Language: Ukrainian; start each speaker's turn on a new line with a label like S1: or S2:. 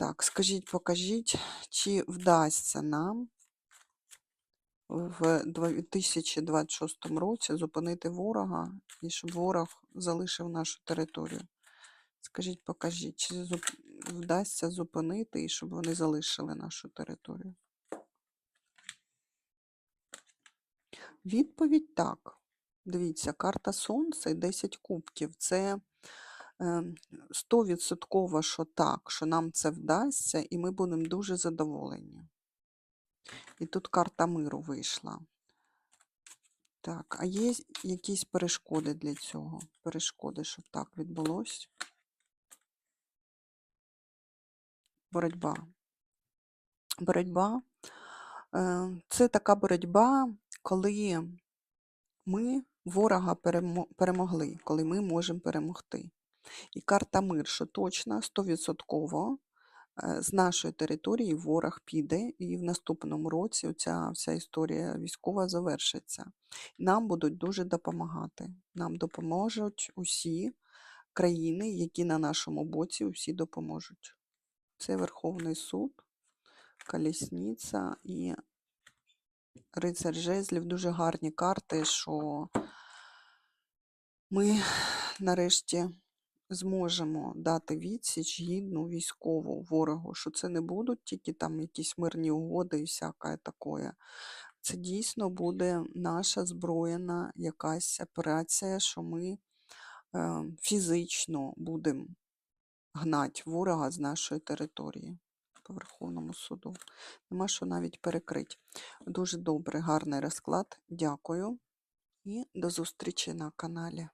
S1: Так, скажіть, покажіть, чи вдасться нам в 2026 році зупинити ворога і щоб ворог залишив нашу територію? Скажіть, покажіть, чи вдасться зупинити і щоб вони залишили нашу територію? Відповідь так. Дивіться, карта Сонця і 10 кубків. Це 100% що так, що нам це вдасться, і ми будемо дуже задоволені. І тут карта миру вийшла. Так, а є якісь перешкоди для цього? Перешкоди, щоб так відбулося? Боротьба. Боротьба е, це така боротьба, коли ми ворога перемогли, коли ми можемо перемогти. І карта мир, що точно, 100% е, з нашої території ворог піде, і в наступному році ця вся історія військова завершиться. Нам будуть дуже допомагати. Нам допоможуть усі країни, які на нашому боці, усі допоможуть. Це Верховний суд, Колісниця і Рицар Жезлів. Дуже гарні карти, що ми нарешті зможемо дати відсіч гідну військову ворогу, що це не будуть тільки там якісь мирні угоди і всяке таке. Це дійсно буде наша зброєна якась операція, що ми е, фізично будемо гнати ворога з нашої території по Верховному суду. Нема що навіть перекрити. Дуже добре, гарний розклад. Дякую і до зустрічі на каналі.